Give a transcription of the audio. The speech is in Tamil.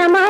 மனமா